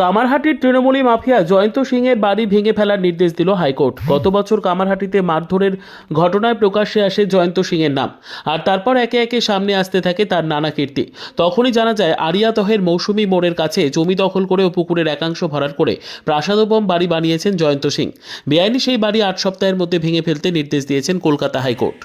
কামারহাটির তৃণমূলী mafia Jayanta সিংয়ের বাড়ি ভেঙে ফেলার নির্দেশ দিল হাইকোর্ট। গত বছর কামারহাটিতে মারধরের ঘটনায় প্রকাশ্যে আসে জয়ন্ত সিংয়ের নাম। আর তারপর একে একে সামনে আসতে থাকে তার নানা কীর্তি। তখনই জানা যায়, আরিয়াতহের মৌসুমি মোড়ের কাছে জমি দখল করে ও পুকুরের একাংশ ভরাট করে প্রাসাদোপম বাড়ি বানিয়েছেন জয়ন্ত সিং। বেআইনি সেই বাড়ি আট সপ্তাহের মধ্যে ভেঙে ফেলতে নির্দেশ দিয়েছেন কলকাতা হাইকোর্ট।